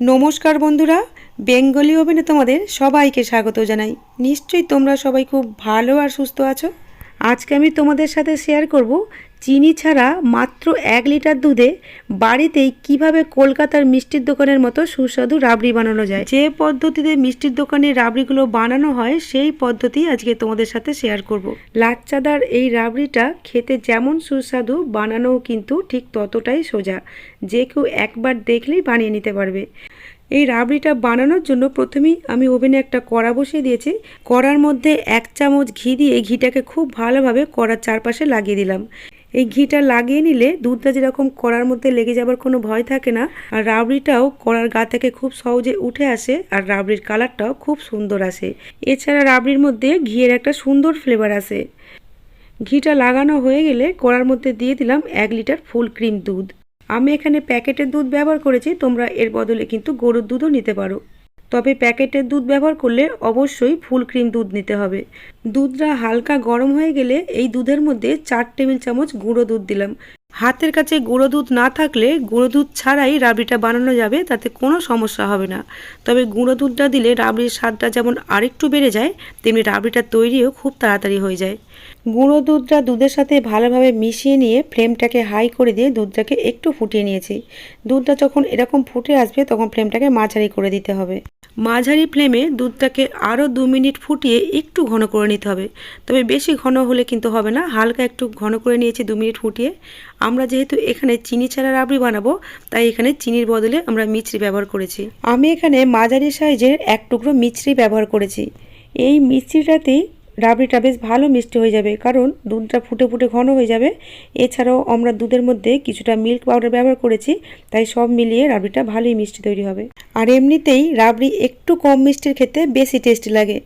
নমস্কার বন্ধুরা, বেঙ্গলি ওভেনে তোমাদের সবাইকে স্বাগত জানাই। নিশ্চয়ই তোমরা সবাই খুব ভালো আর সুস্থ আছো। আজকে আমি তোমাদের সাথে শেয়ার করব চিনি ছাড়া মাত্র এক লিটার দুধে বাড়িতেই কীভাবে কলকাতার মিষ্টির দোকানের মতো সুস্বাদু রাবড়ি বানানো যায়? যে পদ্ধতিতে মিষ্টির দোকানে রাবড়িগুলো বানানো হয়, সেই পদ্ধতি আজকে তোমাদের সাথে শেয়ার করব। লাচ্চাদার এই রাবড়িটা খেতে যেমন সুস্বাদু, বানানোও কিন্তু ঠিক ততটাই সোজা। যে কেউ একবার দেখলেই বানিয়ে নিতে পারবে। এই রাবড়িটা বানানোর জন্য প্রথমেই আমি ওভেনে একটা কড়া বসিয়ে দিয়েছি। কড়ার মধ্যে এক চামচ ঘি দিয়ে ঘিটাকে খুব ভালোভাবে কড়ার চারপাশে লাগিয়ে দিলাম। এই ঘিটা লাগিয়ে নিলে দুধটা যেরকম কড়ার মধ্যে লেগে যাবার কোনো ভয় থাকে না, আর রাবড়িটাও কড়ার গা থেকে খুব সহজে উঠে আসে আর রাবড়ির কালারটাও খুব সুন্দর আসে। এছাড়া রাবড়ির মধ্যে ঘিয়ের একটা সুন্দর ফ্লেভার আসে। ঘিটা লাগানো হয়ে গেলে কড়ার মধ্যে দিয়ে দিলাম এক লিটার ফুল ক্রিম দুধ। আমি এখানে প্যাকেটের দুধ ব্যবহার করেছি, তোমরা এর বদলে কিন্তু গরুর দুধও নিতে পারো। তবে প্যাকেটের দুধ ব্যবহার করলে অবশ্যই ফুল ক্রিম দুধ নিতে হবে। দুধটা হালকা গরম হয়ে গেলে এই দুধের মধ্যে চার টেবিল চামচ গুঁড়ো দুধ দিলাম। হাতের কাছে গুঁড়ো দুধ না থাকলে গুঁড়ো দুধ ছাড়াই রাবড়িটা বানানো যাবে, তাতে কোনো সমস্যা হবে না। তবে গুঁড়ো দুধটা দিলে রাবড়ির স্বাদটা যেমন আরেকটু বেড়ে যায়, তেমনি রাবড়িটা তৈরিও খুব তাড়াতাড়ি হয়ে যায়। গুঁড়ো দুধটা দুধের সাথে ভালোভাবে মিশিয়ে নিয়ে ফ্লেমটাকে হাই করে দিয়ে দুধটাকে একটু ফুটিয়ে নিয়েছি। দুধটা যখন এরকম ফুটে আসবে, তখন ফ্লেমটাকে মাঝারি করে দিতে হবে। মাঝারি ফ্লেমে দুধটাকে আরও দু মিনিট ফুটিয়ে একটু ঘন করে নিতে হবে। তবে বেশি ঘন হলে কিন্তু হবে না। হালকা একটু ঘন করে নিয়েছি দু মিনিট ফুটিয়ে। আমরা যেহেতু এখানে চিনি ছাড়া রাবড়ি বানাবো, তাই এখানে চিনির বদলে আমরা মিছরি ব্যবহার করেছি। আমি এখানে মাঝারি সাইজের এক টুকরো মিছরি ব্যবহার করেছি। এই মিছরিটাতেই রাবড়িটা বেশ ভালো মিষ্টি হয়ে যাবে, কারণ দুধটা ফুটে ফুটে ঘন হয়ে যাবে। এছাড়াও আমরা দুধের মধ্যে কিছুটা মিল্ক পাউডার ব্যবহার করেছি, তাই সব মিলিয়ে রাবড়িটা ভালোই মিষ্টি তৈরি হবে। আর এমনিতেই রাবড়ি একটু কম মিষ্টির খেতে বেশি টেস্টি লাগে।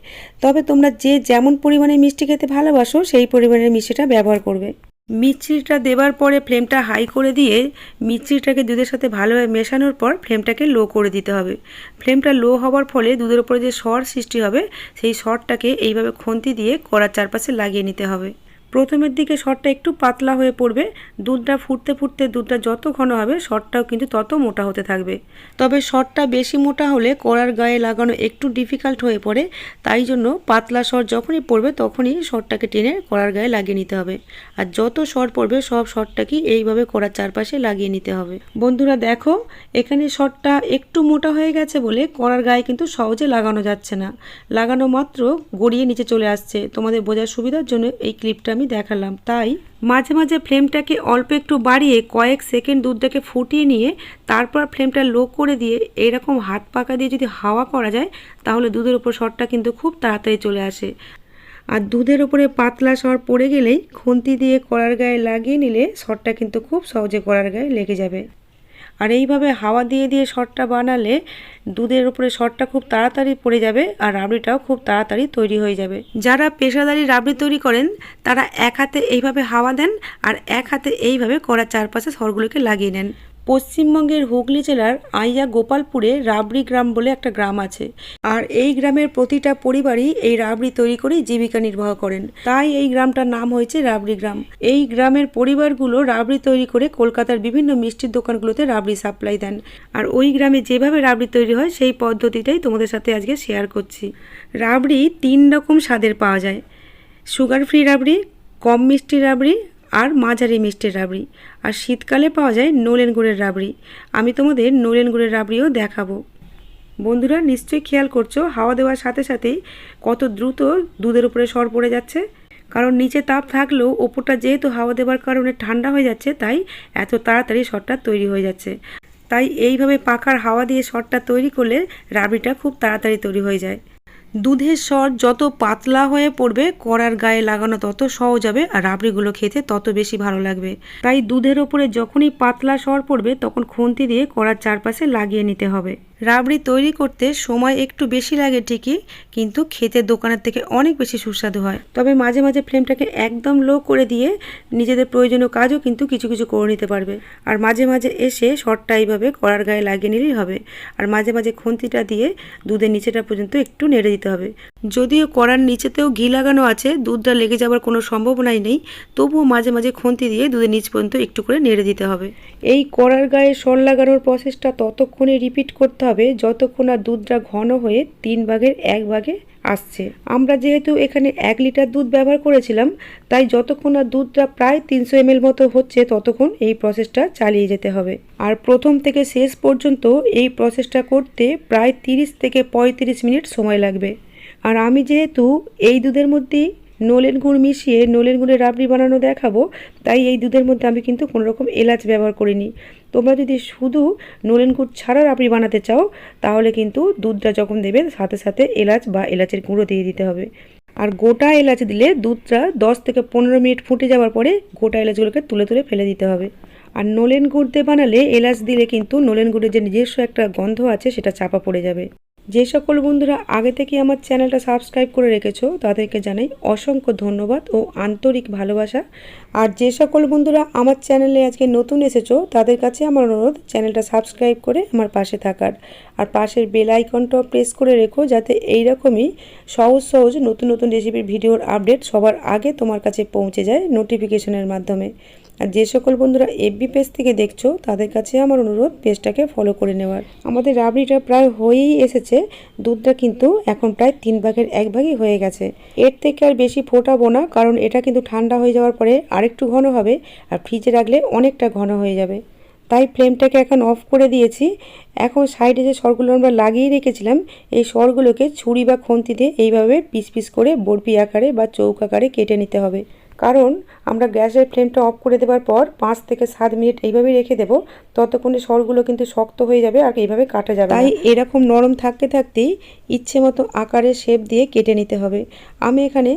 তবে তোমরা যে যেমন পরিমাণে মিষ্টি খেতে ভালোবাসো, সেই পরিমাণের মিষ্টিটা ব্যবহার করবে। মিষ্টিটা দেবার পরে ফ্লেমটা হাই করে দিয়ে মিষ্টিটাকে দুধের সাথে ভালোভাবে মেশানোর পর ফ্লেমটাকে লো করে দিতে হবে। ফ্লেমটা লো হওয়ার ফলে দুধের উপরে যে সর সৃষ্টি হবে, সেই সরটাকে এইভাবে খন্তি দিয়ে কড়ার চারপাশে লাগিয়ে নিতে হবে। প্রথমের দিকে সরটা একটু পাতলা হয়ে পড়বে। দুধটা ফুটতে ফুটতে দুধটা যত ঘন হবে সরটাও কিন্তু তত মোটা হতে থাকবে। তবে সরটা বেশি মোটা হলে কড়ার গায়ে লাগানো একটু ডিফিকাল্ট হয়ে পড়ে। তাই জন্য পাতলা সর যখনই পড়বে তখনই সরটাকে টেনে কড়ার গায়ে লাগিয়ে নিতে হবে। আর যত সর পড়বে, সব সরটাকেই এইভাবে কড়ার চারপাশে লাগিয়ে নিতে হবে। বন্ধুরা, দেখো, এখানে সরটা একটু মোটা হয়ে গেছে বলে কড়ার গায়ে কিন্তু সহজে লাগানো যাচ্ছে না। লাগানো মাত্র গড়িয়ে নিচে চলে আসছে। তোমাদের বোঝার সুবিধার জন্য এই ক্লিপটা আমি দেখালাম। তাই মাঝে মাঝে ফ্লেমটাকে অল্প একটু বাড়িয়ে কয়েক সেকেন্ড দুধটাকে ফুটিয়ে নিয়ে তারপর ফ্লেমটা লো করে দিয়ে এরকম হাত পাকা দিয়ে যদি হাওয়া করা যায়, তাহলে দুধের উপর সরটা কিন্তু খুব তাড়াতাড়ি চলে আসে। আর দুধের ওপরে পাতলা সর পড়ে গেলেই খুন্তি দিয়ে কড়ার গায়ে লাগিয়ে নিলে সরটা কিন্তু খুব সহজে কড়ার গায়ে লেগে যাবে। আর এইভাবে হাওয়া দিয়ে দিয়ে শটটা বানালে দুধের উপরে শটটা খুব তাড়াতাড়ি পড়ে যাবে আর রাবড়িটাও খুব তাড়াতাড়ি তৈরি হয়ে যাবে। যারা পেশাদারি রাবড়ি তৈরি করেন, তারা এক হাতে এইভাবে হাওয়া দেন আর এক হাতে এইভাবে কড়া চারপাশে সরগুলোকে লাগিয়ে নেন। পশ্চিমবঙ্গের হুগলি জেলার আইয়া গোপালপুরে রাবড়ি গ্রাম বলে একটা গ্রাম আছে। আর এই গ্রামের প্রতিটা পরিবারই এই রাবড়ি তৈরি করেই জীবিকা নির্বাহ করেন। তাই এই গ্রামটার নাম হয়েছে রাবড়ি গ্রাম। এই গ্রামের পরিবারগুলো রাবড়ি তৈরি করে কলকাতার বিভিন্ন মিষ্টির দোকানগুলোতে রাবড়ি সাপ্লাই দেন। আর ওই গ্রামে যেভাবে রাবড়ি তৈরি হয়, সেই পদ্ধতিটাই তোমাদের সাথে আজকে শেয়ার করছি। রাবড়ি তিন রকম স্বাদের পাওয়া যায়। সুগার ফ্রি রাবড়ি, কম মিষ্টি রাবড়ি আর মাঝারি মিষ্টির রাবড়ি। আর শীতকালে পাওয়া যায় নলেন গুড়ের রাবড়ি। আমি তোমাদের নলেন গুড়ের রাবড়িও দেখাবো। বন্ধুরা, নিশ্চয়ই খেয়াল করছ, হাওয়া দেওয়ার সাথে সাথেই কত দ্রুত দুধের উপরে সর পড়ে যাচ্ছে। কারণ নিচে তাপ থাকলেও ওপরটা যেহেতু হাওয়া দেওয়ার কারণে ঠান্ডা হয়ে যাচ্ছে, তাই এত তাড়াতাড়ি সরটা তৈরি হয়ে যাচ্ছে। তাই এইভাবে পাখার হাওয়া দিয়ে সরটা তৈরি করলে রাবড়িটা খুব তাড়াতাড়ি তৈরি হয়ে যায়। দুধের স্বর যত পাতলা হয়ে পড়বে, কড়ার গায়ে লাগানো তত সহজ হবে আর রাবড়িগুলো খেতে তত বেশি ভালো লাগবে। তাই দুধের ওপরে যখনই পাতলা স্বর পড়বে, তখন খুন্তি দিয়ে কড়ার চারপাশে লাগিয়ে নিতে হবে। রাবড়ি তৈরি করতে সময় একটু বেশি লাগে ঠিকই, কিন্তু খেতে দোকানের থেকে অনেক বেশি সুস্বাদু হয়। তবে মাঝে মাঝে ফ্লেমটাকে একদম লো করে দিয়ে নিজেদের প্রয়োজনীয় কাজও কিন্তু কিছু কিছু করে নিতে পারবে। আর মাঝে মাঝে এসে শর্টটা এইভাবে কড়ার গায়ে লাগিয়ে নিলেই হবে। আর মাঝে মাঝে খুন্তিটা দিয়ে দুধের নিচেটা পর্যন্ত একটু নেড়ে দিতে হবে। যদিও কড়ার নিচেতেও ঘি লাগানো আছে, দুধটা লেগে যাওয়ার কোনো সম্ভাবনাই নেই, তবুও মাঝে মাঝে খুন্তি দিয়ে দুধের নিচ পর্যন্ত একটু করে নেড়ে দিতে হবে। এই কড়ার গায়ে সর লাগানোর প্রসেসটা ততক্ষণে রিপিট করতে হবে যতক্ষণ আর দুধটা ঘন হয়ে তিন ভাগের এক ভাগে আসছে। আমরা যেহেতু এখানে এক লিটার দুধ ব্যবহার করেছিলাম, তাই যতক্ষণ আর দুধটা প্রায় তিনশো এমএল মতো হচ্ছে, ততক্ষণ এই প্রসেসটা চালিয়ে যেতে হবে। আর প্রথম থেকে শেষ পর্যন্ত এই প্রসেসটা করতে প্রায় তিরিশ থেকে পঁয়ত্রিশ মিনিট সময় লাগবে। আর আমি যেহেতু এই দুধের মধ্যেই নলেন গুড় মিশিয়ে নলেন গুড়ের রাবড়ি বানানো দেখাবো। তাই এই দুধের মধ্যে আমি কিন্তু কোনো রকম এলাচ ব্যবহার করিনি। তোমরা যদি শুধু নলেন গুড় ছাড়া রাবড়ি বানাতে চাও, তাহলে কিন্তু দুধটা যখন দেবে, সাথে সাথে এলাচ বা এলাচের গুঁড়ো দিয়ে দিতে হবে। আর গোটা এলাচ দিলে দুধটা দশ থেকে পনেরো মিনিট ফুটে যাওয়ার পরে গোটা এলাচগুলোকে তুলে তুলে ফেলে দিতে হবে। আর নলেন গুড় দিয়ে বানালে এলাচ দিলে কিন্তু নলেন গুড়ের যে নিজস্ব একটা গন্ধ আছে, সেটা চাপা পড়ে যাবে। যে সকল বন্ধুরা আগে থেকে আমার চ্যানেলটা সাবস্ক্রাইব করে রেখেছো, তাদেরকে জানাই অসংখ্য ধন্যবাদ ও আন্তরিক ভালোবাসা। আর যে সকল বন্ধুরা আমার চ্যানেলে আজকে নতুন এসেছ, তাদের কাছে আমার অনুরোধ, চ্যানেলটা সাবস্ক্রাইব করে আমার পাশে থাকার। আর পাশের বেল আইকনটাও প্রেস করে রেখো, যাতে এই রকমই সহজ সহজ নতুন নতুন রেসিপির ভিডিওর আপডেট সবার আগে তোমার কাছে পৌঁছে যায় নোটিফিকেশনের মাধ্যমে। আর যে সকল বন্ধুরা এফবি পেজ থেকে দেখছ, তাদের কাছে আমার অনুরোধ পেজটাকে ফলো করে নেওয়ার। আমাদের রাবড়িটা প্রায় হয়েই এসেছে। দুধটা কিন্তু এখন প্রায় তিন ভাগের এক ভাগই হয়ে গেছে। এর থেকে আর বেশি ফোটাবো না, কারণ এটা কিন্তু ঠান্ডা হয়ে যাওয়ার পরে আরেকটু ঘন হবে আর ফ্রিজে রাখলে অনেকটা ঘন হয়ে যাবে। তাই ফ্লেমটাকে এখন অফ করে দিয়েছি। এখন সাইডে যে সরগুলো আমরা লাগিয়ে রেখেছিলাম, এই সরগুলোকে ছুরি বা খুন্তি দিয়ে এইভাবে পিস পিস করে বরফি আকারে বা চৌক আকারে কেটে নিতে হবে। কারণ আমরা গ্যাসের ফ্লেমটা অফ করে দেওয়ার পর পাঁচ থেকে সাত মিনিট এইভাবেই রেখে দেবো, ততক্ষণে সরগুলো কিন্তু শক্ত হয়ে যাবে আর এইভাবে কাটা যাবে তাই এরকম নরম থাকতে থাকতেই ইচ্ছে মতো আকারের শেপ দিয়ে কেটে নিতে হবে। আমি এখানে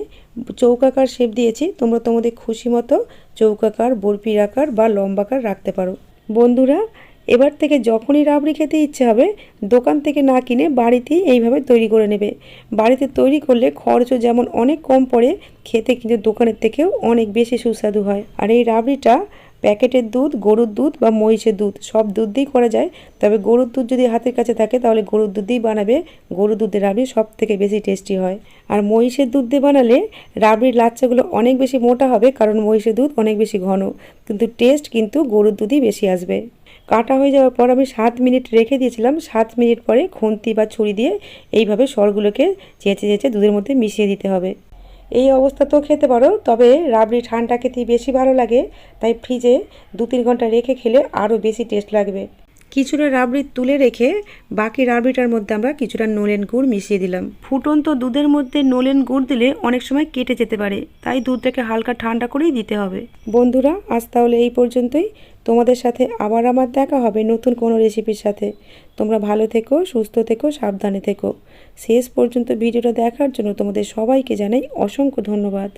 চৌকাকার শেপ দিয়েছি, তোমরা তোমাদের খুশি মতো চৌকাকার, বরফির আকার বা লম্বাকার রাখতে পারো। বন্ধুরা এবার থেকে যখনই রাবড়ি খেতে ইচ্ছে হবে, দোকান থেকে না কিনে বাড়িতেই এইভাবে তৈরি করে নেবে। বাড়িতে তৈরি করলে খরচও যেমন অনেক কম পড়ে, খেতে কিন্তু দোকানের থেকেও অনেক বেশি সুস্বাদু হয়। আর এই রাবড়িটা প্যাকেটের দুধ, গরুর দুধ বা মহিষের দুধ, সব দুধ দিয়েই করা যায়। তবে গরুর দুধ যদি হাতের কাছে থাকে, তাহলে গরুর দুধ দিয়েই বানাবে। গরুর দুধের রাবড়ি সব থেকে বেশি টেস্টি হয়। আর মহিষের দুধ দিয়ে বানালে রাবড়ির লাচ্চাগুলো অনেক বেশি মোটা হবে, কারণ মহিষের দুধ অনেক বেশি ঘন। কিন্তু টেস্ট কিন্তু গরুর দুধই বেশি আসবে। কাটা হয়ে যাওয়ার পর আমি সাত মিনিট রেখে দিয়েছিলাম। সাত মিনিট পরে খুন্তি বা ছুরি দিয়ে এইভাবে সরগুলোকে চেঁচে চেঁচে দুধের মধ্যে মিশিয়ে দিতে হবে। এই অবস্থা তো খেতে পারো, তবে রাবড়ি ঠান্ডা খেতে বেশি ভালো লাগে। তাই ফ্রিজে দু তিন ঘণ্টা রেখে খেলে আরও বেশি টেস্ট লাগবে। কিছুটা রাবড়ি তুলে রেখে বাকি রাবড়িটার মধ্যে আমরা কিছুটা নলেন গুড় মিশিয়ে দিলাম। ফুটন্ত দুধের মধ্যে নলেন গুড় দিলে অনেক সময় কেটে যেতে পারে, তাই দুধটাকে হালকা ঠান্ডা করেই দিতে হবে। বন্ধুরা, আজ তাহলে এই পর্যন্তই। তোমাদের সাথে আবার আমার দেখা হবে নতুন কোনো রেসিপির সাথে। তোমরা ভালো থেকো, সুস্থ থেকো, সাবধানে থেকো। শেষ পর্যন্ত ভিডিওটা দেখার জন্য তোমাদের সবাইকে জানাই অসংখ্য ধন্যবাদ।